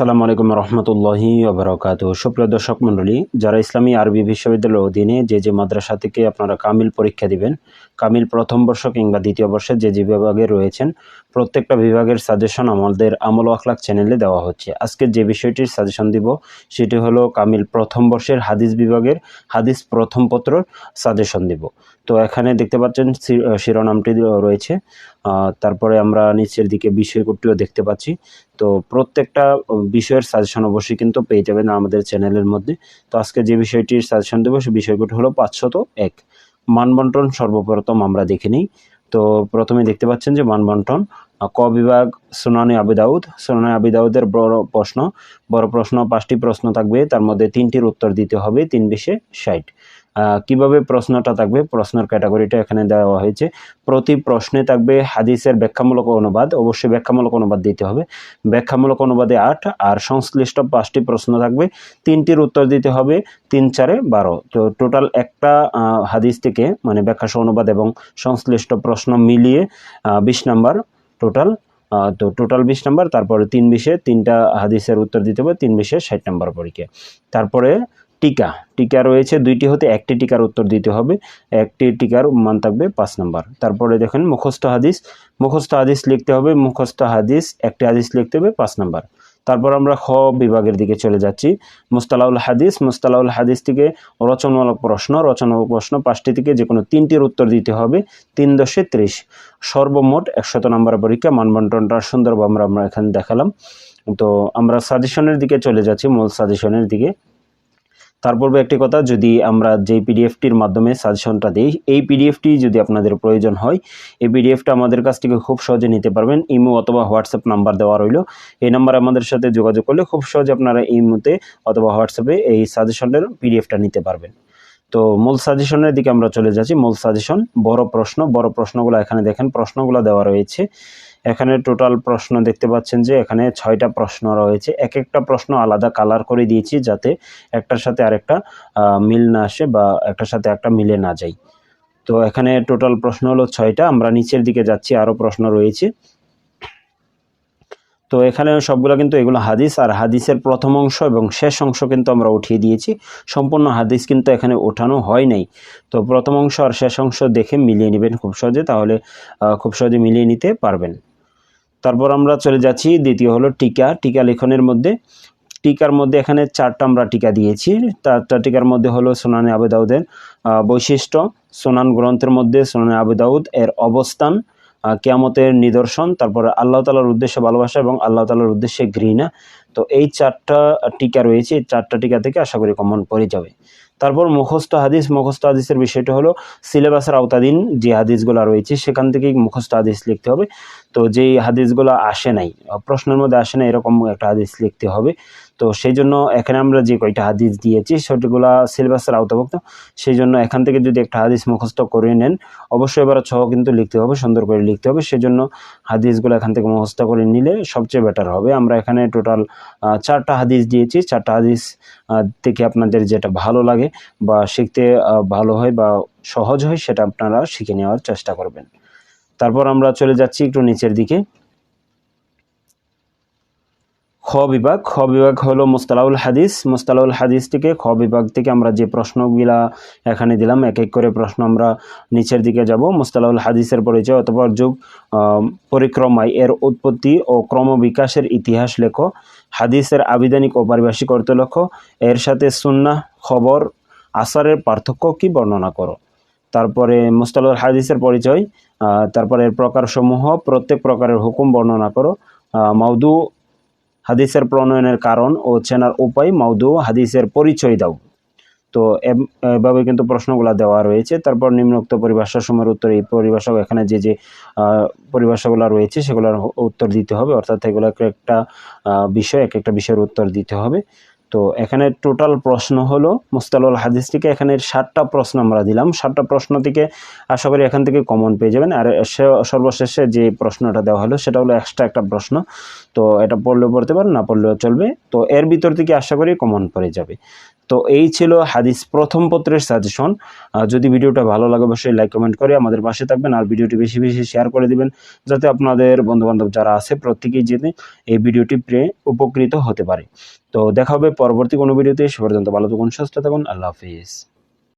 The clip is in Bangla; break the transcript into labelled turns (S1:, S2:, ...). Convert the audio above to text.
S1: আসসালামু আলাইকুম রহমতুল্লাহি ওবরাকাত। সুপ্রিয় দর্শক মণ্ডলী, যারা ইসলামী আরবি বিশ্ববিদ্যালয়ের অধীনে যে যে মাদ্রাসা থেকে আপনারা কামিল পরীক্ষা দিবেন, কামিল প্রথম বর্ষ কিংবা দ্বিতীয় বর্ষে যে যে বিভাগে রয়েছেন, প্রত্যেকটা বিভাগের সাজেশন আমাদের আমল আখলাক চ্যানেলে দেওয়া হচ্ছে। আজকে যে বিষয়টির সাজেশন দিব, সেটি হলো কামিল প্রথম বর্ষের হাদিস বিভাগের হাদিস প্রথম পত্র সাজেশন দিব। তো এখানে দেখতে পাচ্ছেন শিরোনামটি রয়েছে। তারপরে আমরা নিচের দিকে বিষয়কটিও দেখতে পাচ্ছি। তো প্রত্যেকটা বিষয়ের সাজেশন অবশ্যই কিন্তু পেয়ে যাবেন আমাদের চ্যানেলের মধ্যে। তো আজকে যে বিষয়টির সাজেশন দেবো সেই বিষয়টি হলো পাঁচশত এক। মানবন্টন সর্বপ্রথম আমরা দেখে নিই। তো প্রথমে দেখতে পাচ্ছেন যে মানবন্টন ক বিভাগ, সুনানি আবিদাউদ সুনানি আবিদাউদের বড় প্রশ্ন। বড় প্রশ্ন, পাঁচটি প্রশ্ন থাকবে। তার মধ্যে তিনটির উত্তর দিতে হবে, তিন বিশে ষাট। কীভাবে প্রশ্নটা থাকবে? প্রশ্নের ক্যাটাগরিটা এখানে দেওয়া হয়েছে। প্রতি প্রশ্নে থাকবে হাদিসের ব্যাখ্যামূলক অনুবাদ। অবশ্যই ব্যাখ্যামূলক অনুবাদ দিতে হবে। ব্যাখ্যামূলক অনুবাদে আট, আর সংশ্লিষ্ট পাঁচটি প্রশ্ন থাকবে। তিনটির উত্তর দিতে হবে তিন চারে বারো। তো টোটাল একটা হাদিস থেকে মানে ব্যাখ্যা অনুবাদ এবং সংশ্লিষ্ট প্রশ্ন মিলিয়ে বিশ নাম্বার টোটাল তো টোটাল বিশ নাম্বার, তারপরে তিন বিশে তিনটা হাদিসের উত্তর দিতে হবে, তিন বিশে ষাট নাম্বার পরীক্ষা তারপরে টিকা টিকা রয়েছে, দুইটি হতে একটি টিকার উত্তর দিতে হবে, একটি টিকার মান থাকবে পাঁচ নাম্বার। তারপরে দেখেন মুখস্থ হাদিস মুখস্থ হাদিস লিখতে হবে, মুখস্থ হাদিস, একটি হাদিস লিখতে হবে পাঁচ নাম্বার। তারপর আমরা খ বিভাগের দিকে চলে যাচ্ছি, মুস্তালাউল হাদিস মুস্তালাউল হাদিস থেকে রচনামূলক প্রশ্ন রচনামূলক প্রশ্ন পাঁচটি থেকে যে কোনো তিনটির উত্তর দিতে হবে, তিন দশে ত্রিশ। সর্বমোট একশত নম্বর পরীক্ষা মানবন্টনটা সুন্দরভাবে আমরা আমরা এখানে দেখালাম। তো আমরা সাজেশনের দিকে চলে যাচ্ছি, মূল সাজেশনের দিকে। তারপর একটি কথা, যদি আমরা যে পিডিএফটির মাধ্যমে সাজেশনটা দিই, এই পিডিএফটি যদি আপনাদের প্রয়োজন হয়, এই পিডিএফটা আমাদের কাছ থেকে খুব সহজে নিতে পারবেন। ইমো অথবা হোয়াটসঅ্যাপ নাম্বার দেওয়া রইল। এই নাম্বার আমাদের সাথে যোগাযোগ করলে খুব সহজে আপনারা ইমোতে অথবা হোয়াটসঅ্যাপে এই সাজেশনের পিডিএফটা নিতে পারবেন। তো মূল সাজেশনের দিকে আমরা চলে যাচ্ছি। মূল সাজেশন বড় প্রশ্ন। বড় প্রশ্নগুলো এখানে দেখেন। প্রশ্নগুলো দেওয়া রয়েছে। এখানে টোটাল প্রশ্ন দেখতে পাচ্ছেন যে এখানে ছয়টা প্রশ্ন রয়েছে। এক একটা প্রশ্ন আলাদা কালার করে দিয়েছি যাতে একটার সাথে আরেকটা মিল না আসে বা একটার সাথে একটা মিলে না যায়। তো এখানে টোটাল প্রশ্ন হলো ছয়টা। আমরা নিচের দিকে যাচ্ছি, আরও প্রশ্ন রয়েছে। তো এখানে সবগুলো কিন্তু এগুলো হাদিস, আর হাদিসের প্রথম অংশ এবং শেষ অংশ কিন্তু আমরা উঠিয়ে দিয়েছি। সম্পূর্ণ হাদিস কিন্তু এখানে ওঠানো হয় নাই। তো প্রথম অংশ আর শেষ অংশ দেখে মিলিয়ে নেবেন খুব সহজে, তাহলে খুব সহজে মিলিয়ে নিতে পারবেন। তারপর আমরা চলে যাচ্ছি, দ্বিতীয় হলো টিকা। টিকা লেখনের মধ্যে, টিকার মধ্যে এখানে চারটা আমরা টিকা দিয়েছি। চারটা টিকার মধ্যে হলো সোনানি আবেদাউদের বৈশিষ্ট্য। সোনান গ্রন্থের মধ্যে সোনানি আবেদাউদ এর অবস্থান কেয়ামতের নিদর্শন, তারপরে আল্লাহ তালার উদ্দেশ্যে ভালোবাসা এবং আল্লাহ তালার উদ্দেশ্যে ঘৃণা। তো এই চারটা টিকা রয়েছে, এই চারটা টিকা থেকে আশা করি কমন পড়ে যাবে। তারপর মুখস্থ হাদিস, মুখস্থ হাদিসের বিষয়টা হলো সিলেবাসের আওতাধীন যে হাদিসগুলো রয়েছে, সেখান থেকেই মুখস্থ হাদিস লিখতে হবে। তো যেই হাদিসগুলো আসে নাই, প্রশ্নের মধ্যে আসে না এরকম একটা হাদিস লিখতে হবে। তো সেই জন্য এখানে আমরা যে কয়টা হাদিস দিয়েছি সেগুলা সিলেবাসের আওতাভুক্ত। সেই জন্য এখান থেকে যদি একটা হাদিস মুখস্থ করে নেন, অবশ্যই এবার ছহ কিন্তু লিখতে হবে, সুন্দর করে লিখতে হবে। সেজন্য হাদিসগুলো এখান থেকে মুখস্থ করে নিলে সবচেয়ে বেটার হবে। আমরা এখানে টোটাল চারটা হাদিস দিয়েছি। চারটা হাদিস থেকে আপনাদের যেটা ভালো লাগে বা শিখতে ভালো হয় বা সহজ হয়, সেটা আপনারা শিখে নেওয়ার চেষ্টা করবেন। তারপর আমরা চলে যাচ্ছি একটু নিচের দিকে। খ বিভাগ। খ বিভাগ হলো মুস্তালাউল হাদিস। মুস্তালাউল হাদিস থেকে খ বিভাগ থেকে আমরা যে প্রশ্নগুলা এখানে দিলাম এক এক করে প্রশ্ন আমরা নিচের দিকে যাব। মুস্তালাউল হাদিসের পরিচয় অথবা যুগ পরিক্রমায় এর উৎপত্তি ও ক্রমবিকাশের ইতিহাস লেখো। হাদিসের আবিধানিক ও পারিভাষিক অর্থ লেখো এর সাথে সুন্না খবর, আসারের পার্থক্য কি বর্ণনা করো? তারপরে মুস্তালাউল হাদিসের পরিচয় তারপরে এর প্রকারসমূহ, প্রত্যেক প্রকারের হুকুম বর্ণনা করো। মাউদু হাদিসের প্রণয়নের কারণ ও চেনার উপায় মাউদু হাদিসের পরিচয় দাও। তো এভাবে কিন্তু প্রশ্নগুলো দেওয়া রয়েছে। তারপর নিম্নোক্ত পরিভাষা সময়ের উত্তর এই পরিভাষা এখানে যে যে পরিভাষাগুলো রয়েছে সেগুলোর উত্তর দিতে হবে। অর্থাৎ এগুলো এক একটা বিষয়, এক একটা বিষয়ের উত্তর দিতে হবে। তো এখানে টোটাল প্রশ্ন হলো, মুস্তালুল হাদিস থেকে এখানে ষাটটা প্রশ্ন আমরা দিলাম। ষাটটা প্রশ্ন থেকে আশা করি এখান থেকে কমন পেয়ে যাবেন। আর সর্বশেষে যে প্রশ্নটা দেওয়া হলো সেটা হলো এক্সট্রা একটা প্রশ্ন। তো এটা পড়লেও পড়তে পারেন না পড়লেও চলবে। তো এর ভিতর থেকে আশা করি কমন পড়ে যাবে। তো এই ছিল হাদিস প্রথম পত্রের সাজেশন যদি ভিডিওটা ভালো লাগে, অবশ্যই লাইক কমেন্ট করে আমাদের পাশে থাকবেন আর ভিডিওটি বেশি বেশি শেয়ার করে দিবেন, যাতে আপনাদের বন্ধুবান্ধব যারা আছে প্রত্যেকেই যেতে এই ভিডিওটি পেয়ে উপকৃত হতে পারে। তো দেখা হবে পরবর্তী কোনো ভিডিওতে। সে পর্যন্ত ভালো থাকুন, সুস্থ থাকুন। আল্লাহ হাফিজ।